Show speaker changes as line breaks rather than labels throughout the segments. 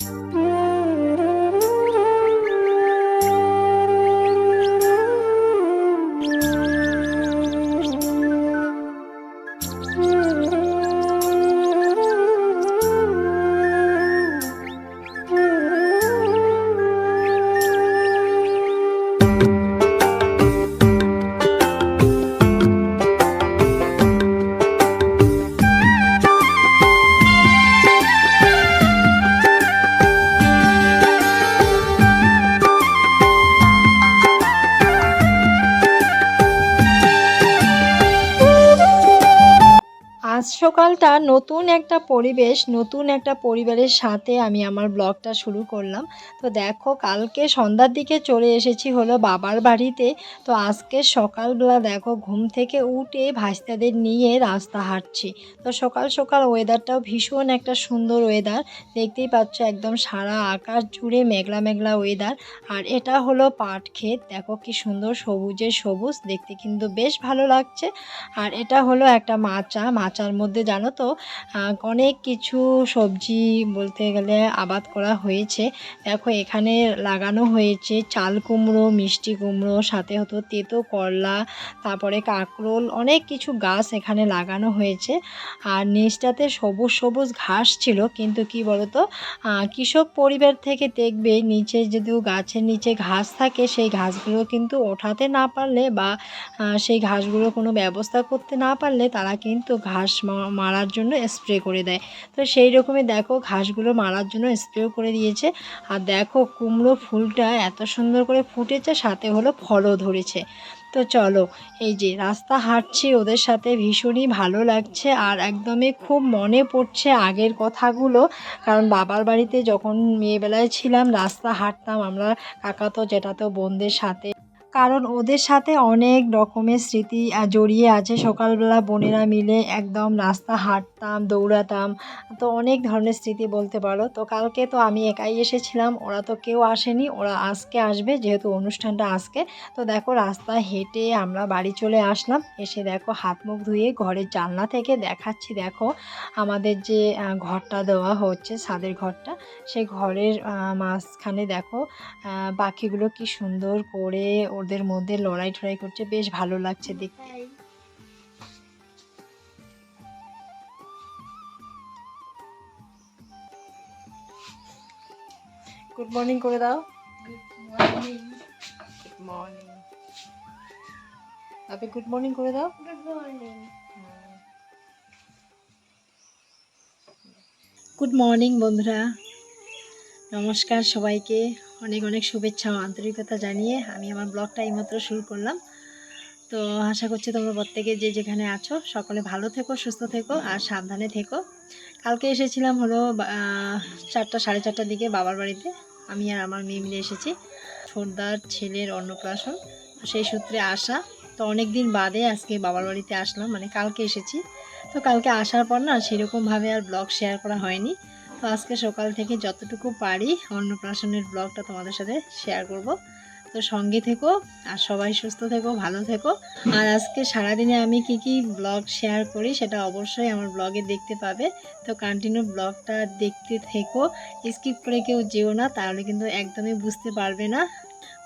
Mm-hmm. সকালটা নতুন একটা পরিবেশ, নতুন একটা পরিবারের সাথে আমি আমার ব্লগটা শুরু করলাম। তো দেখো, কালকে সন্ধ্যার দিকে চলে এসেছি হলো বাবার বাড়িতে। তো আজকে সকালবেলা দেখো, ঘুম থেকে উঠে ভাস্তাদের নিয়ে রাস্তা হাঁটছি। তো সকাল সকাল ওয়েদারটাও ভীষণ একটা সুন্দর ওয়েদার দেখতেই পাচ্ছ একদম সারা আকাশ জুড়ে মেঘলা মেঘলা ওয়েদার আর এটা হলো পাট ক্ষেত। দেখো কি সুন্দর সবুজের সবুজ। দেখতে কিন্তু বেশ ভালো লাগছে। আর এটা হলো একটা মাচা। মাচার মধ্যে জানো তো অনেক কিছু সবজি বলতে গেলে আবাদ করা হয়েছে। দেখো, এখানে লাগানো হয়েছে চাল কুমড়ো, মিষ্টি কুমড়ো, সাথে হতো তেতো করলা, তারপরে কাঁকরোল, অনেক কিছু গাছ এখানে লাগানো হয়েছে। আর নিচটাতে সবুজ সবুজ ঘাস ছিল, কিন্তু কি বলতো কৃষক পরিবার থেকে দেখবে নিচে যদিও গাছের নিচে ঘাস থাকে, সেই ঘাসগুলো কিন্তু ওঠাতে না পারলে বা সেই ঘাসগুলো কোনো ব্যবস্থা করতে না পারলে তারা কিন্তু ঘাস মারার জন্য স্প্রে করে দেয়। তো সেই রকমই দেখো ঘাসগুলো মারার জন্য স্প্রেও করে দিয়েছে। আর দেখো কুমড়ো ফুলটা এত সুন্দর করে ফুটেছে, সাথে হলো ফলও ধরেছে। তো চলো, এই যে রাস্তা হাঁটছি, ওদের সাথে ভীষণই ভালো লাগছে। আর একদমই খুব মনে পড়ছে আগের কথাগুলো। কারণ বাবার বাড়িতে যখন মেয়েবেলায় ছিলাম, রাস্তা হাঁটতাম আমরা, কাকাতো, জেঠাতো, বোনদের সাথে। কারণ ওদের সাথে অনেক রকমের স্মৃতি জড়িয়ে আছে। সকালবেলা বোনেরা মিলে একদম রাস্তা হাঁটতাম, দৌড়াতাম। তো অনেক ধরনের স্মৃতি বলতে পারো। তো কালকে তো আমি একাই এসেছিলাম, ওরা তো কেউ আসেনি, ওরা আজকে আসবে, যেহেতু অনুষ্ঠানটা আজকে। তো দেখো রাস্তা হেঁটে আমরা বাড়ি চলে আসলাম, এসে দেখো হাত মুখ ধুয়ে ঘরের জানলা থেকে দেখাচ্ছি, দেখো আমাদের যে ঘরটা দেওয়া হচ্ছে, ছাদের ঘরটা সেই ঘরের মাঝখানে দেখো পাখিগুলো কি সুন্দর করে ওদের মধ্যে লড়াই টড়াই করছে বেশ ভালো লাগছে দেখতে। গুড মর্নিং করে দাও। গুড মর্নিং আপনি গুড মর্নিং করে দাও। গুড মর্নিং বন্ধুরা। নমস্কার সবাইকে। অনেক অনেক শুভেচ্ছা ও আন্তরিকতা জানিয়ে আমি আমার ব্লগটা এইমাত্র শুরু করলাম। তো আশা করছি তোমরা প্রত্যেকে যে যেখানে আছো সকলে ভালো থেকো, সুস্থ থেকো আর সাবধানে থেকো। কালকে এসেছিলাম হলো চারটা, সাড়ে চারটার দিকে বাবার বাড়িতে। আমি আর আমার মেয়ে মিলে এসেছি ছোটদার ছেলের অন্নপ্রাশন। সেই সূত্রে আসা। তো অনেক দিন বাদে আজকে বাবার বাড়িতে আসলাম মানে কালকে এসেছি। তো কালকে আসার পর না সেরকমভাবে আর ব্লগ শেয়ার করা হয়নি। তো আজকে সকাল থেকে যতটুকু পারি অন্নপ্রাশনের ব্লগটা তোমাদের সাথে শেয়ার করব। তো সঙ্গে থেকো, আর সবাই সুস্থ থেকো, ভালো থেকো। আর আজকে সারাদিনে আমি কি কি ব্লগ শেয়ার করি সেটা অবশ্যই আমার ব্লগে দেখতে পাবে। তো কন্টিনিউ ব্লগটা দেখতে থেকো স্কিপ করে কেউ যেও না, তাহলে কিন্তু একদমই বুঝতে পারবে না।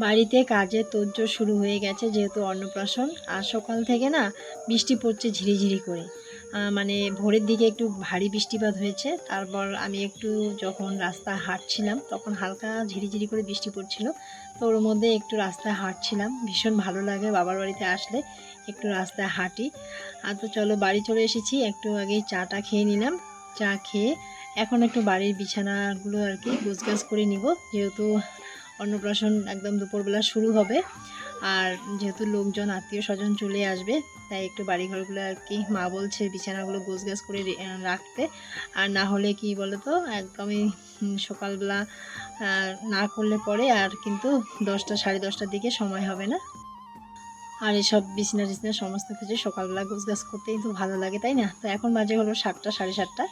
বাড়িতে কাজের তোড়জোড় শুরু হয়ে গেছে যেহেতু অন্নপ্রাশন, আর সকাল থেকে না বৃষ্টি পড়ছে ঝিরিঝিরি করে। মানে ভোরের দিকে একটু ভারী বৃষ্টিপাত হয়েছে। তারপর আমি একটু যখন রাস্তা হাঁটছিলাম, তখন হালকা ঝিরিঝিরি করে বৃষ্টি পড়ছিল। তো ওর মধ্যে একটু রাস্তায় হাঁটছিলাম। ভীষণ ভালো লাগে বাবার বাড়িতে আসলে একটু রাস্তায় হাঁটি। আর তো চলো বাড়ি চলে এসেছি, একটু আগেই চাটা খেয়ে নিলাম। চা খেয়ে এখন একটু বাড়ির বিছানাগুলো আর কি গোছগাছ করে নিব। যেহেতু অন্নপ্রাশন একদম দুপুরবেলা শুরু হবে। আর যেহেতু লোকজন, আত্মীয় স্বজন চলে আসবে, তাই একটু বাড়িঘরগুলো আর কি মা বলছে বিছানাগুলো গোছগাছ করে রাখতে। আর না হলে কি বলো তো একদমই সকালবেলা না করলে পরে আর কিন্তু দশটা, সাড়ে দশটার দিকে সময় হবে না। আর এসব বিছনা টিছনা সমস্ত কিছু সকালবেলা গোছগাছ করতেই তো ভালো লাগে, তাই না? তো এখন বাজে হলো সাতটা, সাড়ে সাতটা।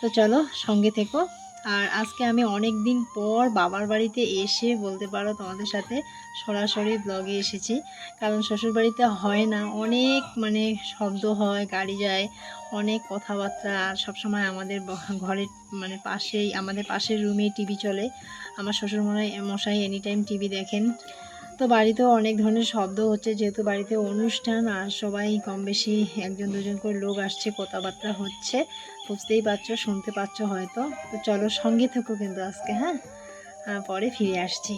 তো চলো সঙ্গে থেকো। আর আজকে আমি অনেক দিন পর বাবার বাড়িতে এসে বলতে পারো তোমাদের সাথে সরাসরি ব্লগে এসেছি। কারণ শ্বশুর বাড়িতে হয় না, অনেক মানে শব্দ হয়, গাড়ি যায়, অনেক কথাবার্তা, আর সবসময় আমাদের ঘরের মানে পাশেই, আমাদের পাশের রুমে টিভি চলে। আমার শ্বশুর মশাই মশাই এনি টাইম টিভি দেখেন। তো বাড়িতেও অনেক ধরনের শব্দ হচ্ছে, যেহেতু বাড়িতে অনুষ্ঠান আর সবাই কম বেশি একজন দুজন করে লোক আসছে, কথাবার্তা হচ্ছে। বুঝতেই পারছ, শুনতে পাচ্ছ হয়তো। তো চলো সঙ্গে থেকো কিন্তু আজকে হ্যাঁ? পরে ফিরে আসছি।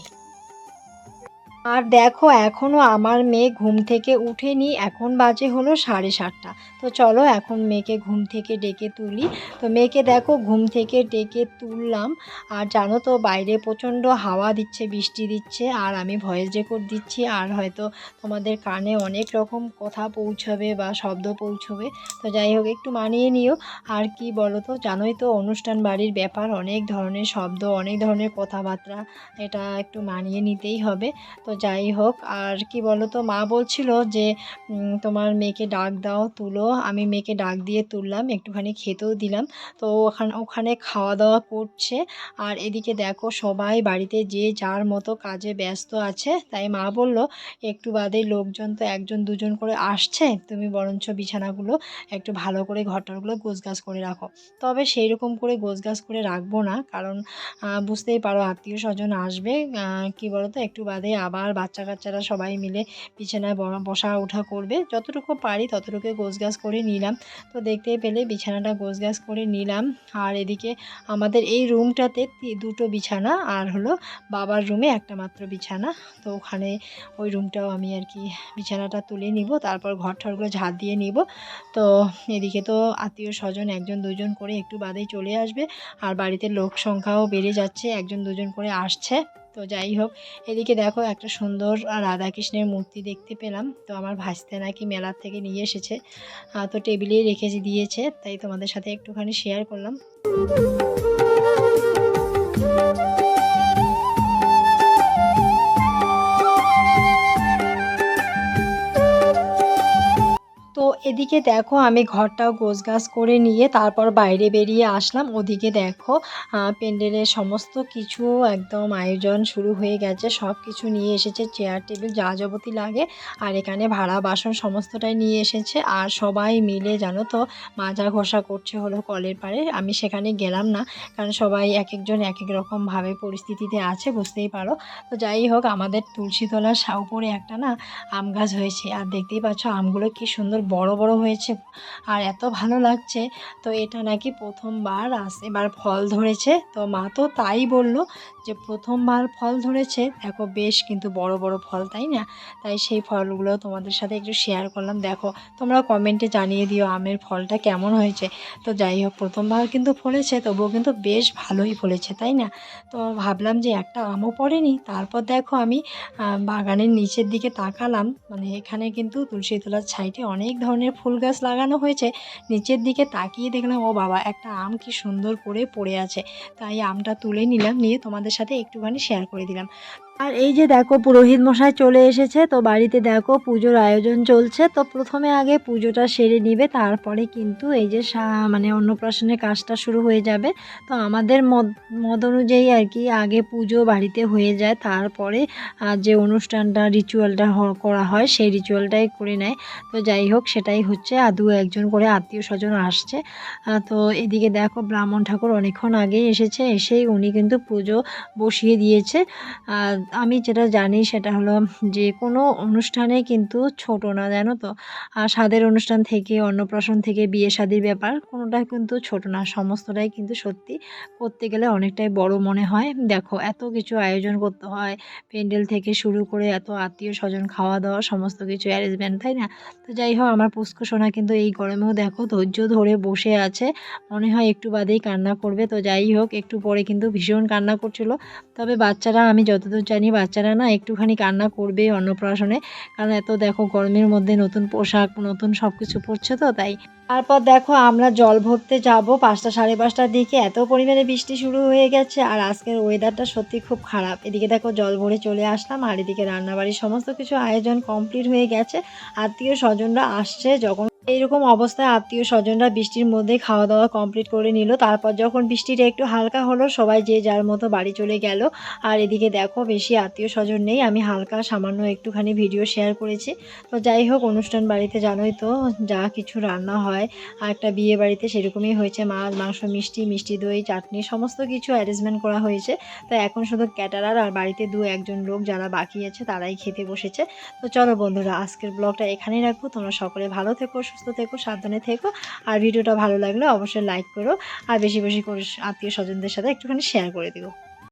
আর দেখো এখনও আমার মেয়ে ঘুম থেকে উঠেনি। এখন বাজে হলো সাড়ে সাতটা। তো চলো, এখন মেয়েকে ঘুম থেকে ডেকে তুলি। তো মেয়েকে দেখো, ঘুম থেকে ডেকে তুললাম। আর জানো তো, বাইরে প্রচণ্ড হাওয়া দিচ্ছে, বৃষ্টি দিচ্ছে। আর আমি ভয়েস রেকর্ড দিচ্ছি। আর হয়তো তোমাদের কানে অনেক রকম কথা পৌঁছবে বা শব্দ পৌঁছবে। তো যাই হোক, একটু মানিয়ে নিও। আর কি বলো তো, জানোই তো, অনুষ্ঠান বাড়ির ব্যাপার। অনেক ধরনের শব্দ, অনেক ধরনের কথাবার্তা, এটা একটু মানিয়ে নিতেই হবে। তো যাই হোক আর কি বলো তো মা বলছিল যে তোমার মেয়েকে ডাক দাও তুলো। আমি মেয়েকে ডাক দিয়ে তুললাম একটুখানি খেতেও দিলাম। তো ওখানে ওখানে খাওয়া দাওয়া করছে। আর এদিকে দেখো সবাই বাড়িতে যে যার মতো কাজে ব্যস্ত আছে। তাই মা বলল একটু বাদে লোকজন তো একজন দুজন করে আসছে। তুমি বরঞ্চ বিছানাগুলো একটু ভালো করে ঘরটারগুলো গোছগাছ করে রাখো। তবে সেই রকম করে গোছগাছ করে রাখব না। কারণ বুঝতেই পারো আত্মীয় স্বজন আসবে। আহ, বলো তো একটু বাদে আবার বাচ্চা কাচ্চারা সবাই মিলে বিছানায় বসা ওঠা করবে। যতটুকু পারি ততটুকু গোছগাছ করে নিলাম। তো দেখতে পেলে বিছানাটা গোছগাছ করে নিলাম। আর এদিকে আমাদের এই রুমটাতে দুটো বিছানা আর হলো বাবার রুমে একটা মাত্র বিছানা। তো ওখানে ওই রুমটাও আমি আর কি বিছানাটা তুলে নিব, তারপর ঘর ঠরগুলো ঝাড় দিয়ে নিব। তো এদিকে তো আত্মীয় স্বজন একজন, দুজন করে একটু বাদেই চলে আসবে। আর বাড়িতে লোক সংখ্যাও বেড়ে যাচ্ছে, একজন, দুজন করে আসছে। তো যাই হোক এদিকে দেখো একটা সুন্দর রাধাকৃষ্ণের মূর্তি দেখতে পেলাম। তো আমার ভাসতে নাকি মেলার থেকে নিয়ে এসেছে। তো টেবিলেই রেখে দিয়েছে, তাই তোমাদের সাথে একটুখানি শেয়ার করলাম। এদিকে দেখো আমি ঘরটাও গোছগাছ করে নিয়ে তারপর বাইরে বেরিয়ে আসলাম। ওদিকে দেখো প্যান্ডেলের সমস্ত কিছু একদম আয়োজন শুরু হয়ে গেছে। সব কিছু নিয়ে এসেছে চেয়ার টেবিল যা যাবতি লাগে। আর এখানে ভাড়া, বাসন সমস্তটাই নিয়ে এসেছে। আর সবাই মিলে জানো তো মাজা ঘষা করছে হলো কলের পারে আমি সেখানে গেলাম না। কারণ সবাই এক একজন এক এক রকমভাবে পরিস্থিতিতে আছে, বুঝতেই পারো। তো যাই হোক, আমাদের তুলসীতলার সা- উপরে একটা না আম গাছ হয়েছে। আর দেখতেই পাচ্ছ আমগুলো কি সুন্দর বড় বড় হয়েছে আর এত ভালো লাগছে। তো এটা নাকি প্রথমবার আস, এবার ফল ধরেছে। তো মা তো তাই বলল যে প্রথমবার ফল ধরেছে। দেখো বেশ কিন্তু বড় বড় ফল, তাই না? তাই সেই ফলগুলো তোমাদের সাথে একটু শেয়ার করলাম। দেখো, তোমরা কমেন্টে জানিয়ে দিও আমের ফলটা কেমন হয়েছে। তো যাই হোক, প্রথমবার কিন্তু ফলেছে, তবুও কিন্তু বেশ ভালোই ফলেছে, তাই না? তো ভাবলাম যে একটা আমও পড়েনি। তারপর দেখো আমি বাগানের নিচের দিকে তাকালাম। মানে এখানে কিন্তু তুলসী তলার সাইডে অনেক ধরনের ফুল গাছ লাগানো হয়েছে, নিচের দিকে তাকিয়ে দেখলাম, ও বাবা, একটা আম কি সুন্দর করে পড়ে আছে। তাই আমটা তুলে নিলাম, নিয়ে তোমাদের সাথে একটুখানি শেয়ার করে দিলাম। আর এই যে দেখো পুরোহিত মশাই চলে এসেছে, তো বাড়িতে দেখো পুজোর আয়োজন চলছে, তো প্রথমে আগে পুজোটা সেরে নিবে, তারপরে কিন্তু এই যে মানে অন্নপ্রাশনের কাজটা শুরু হয়ে যাবে। তো আমাদের মদ মত অনুযায়ী আর কি আগে পুজো বাড়িতে হয়ে যায়, তারপরে যে অনুষ্ঠানটা রিচুয়ালটা করা হয় সেই রিচুয়ালটাই করে নেয়। তো যাই হোক, সেটাই হচ্ছে আর দু একজন করে আত্মীয় স্বজন আসছে। তো এদিকে দেখো ব্রাহ্মণ ঠাকুর অনেকক্ষণ আগেই এসেছে, এসেই উনি কিন্তু পুজো বসিয়ে দিয়েছে। আর আমি যেটা জানি সেটা হলো যে কোনো অনুষ্ঠানে কিন্তু ছোট না, জানো তো? আর স্বাদের অনুষ্ঠান থেকে, অন্নপ্রাশন থেকে, বিয়ে শাদির ব্যাপার কোনোটাই কিন্তু ছোট না, সমস্তটাই কিন্তু সত্যি। করতে গেলে অনেকটাই বড় মনে হয়। দেখো, এত কিছু আয়োজন করতে হয়, প্যান্ডেল থেকে শুরু করে এত আত্মীয় স্বজন খাওয়া দাওয়া সমস্ত কিছু অ্যারেঞ্জমেন্ট তাই না? তো যাই হোক, আমার পুষ্কু সোনা কিন্তু এই গরমেও দেখো ধৈর্য ধরে বসে আছে। মনে হয় একটু বাদেই কান্না করবে। তো যাই হোক, একটু পরে কিন্তু ভীষণ কান্না করছিল। তবে বাচ্চারা, আমি যতদূর জানি বাচ্চারা না একটুখানি কান্না করবে অন্নপ্রাশনে। কারণ এত দেখো গরমের মধ্যে নতুন পোশাক, নতুন সব কিছু পরছে তো, তাই। তারপর দেখো আমরা জল ভরতে যাব পাঁচটা সাড়ে পাঁচটার দিকে। এত পরিমাণে বৃষ্টি শুরু হয়ে গেছে আর আজকের ওয়েদারটা সত্যি খুব খারাপ। এদিকে দেখো জল ভরে চলে আসলাম আর এদিকে রান্নাবাড়ির সমস্ত কিছু আয়োজন কমপ্লিট হয়ে গেছে। আত্মীয় স্বজনরা আসছে যখন এইরকম অবস্থায় আত্মীয় স্বজনরা বৃষ্টির মধ্যে খাওয়া দাওয়া কমপ্লিট করে নিল। তারপর যখন বৃষ্টিটা একটু হালকা হলো, সবাই যে যার মতো বাড়ি চলে গেল। আর এদিকে দেখো, বেশি আত্মীয় স্বজন নেই। আমি হালকা সামান্য একটুখানি ভিডিও শেয়ার করেছি। তো যাই হোক, অনুষ্ঠান বাড়িতে জানোই তো, যা কিছু রান্না হয়, আর একটা বিয়ে বাড়িতে সেরকমই হয়েছে। মাছ, মাংস, মিষ্টি মিষ্টি দই, চাটনি, সমস্ত কিছু অ্যারেঞ্জমেন্ট করা হয়েছে। তো এখন শুধু ক্যাটারার আর বাড়িতে দু একজন লোক যারা বাকি আছে, তারাই খেতে বসেছে। তো চলো বন্ধুরা, আজকের ব্লগটা এখানেই রাখব। তোমরা সকলে ভালো থেকো সুস্থ থেকো, সাবধানে থেকো। আর ভিডিওটা ভালো লাগলে অবশ্যই লাইক করো। আর বেশি বেশি করে আত্মীয় স্বজনদের সাথে একটুখানি শেয়ার করে দিও।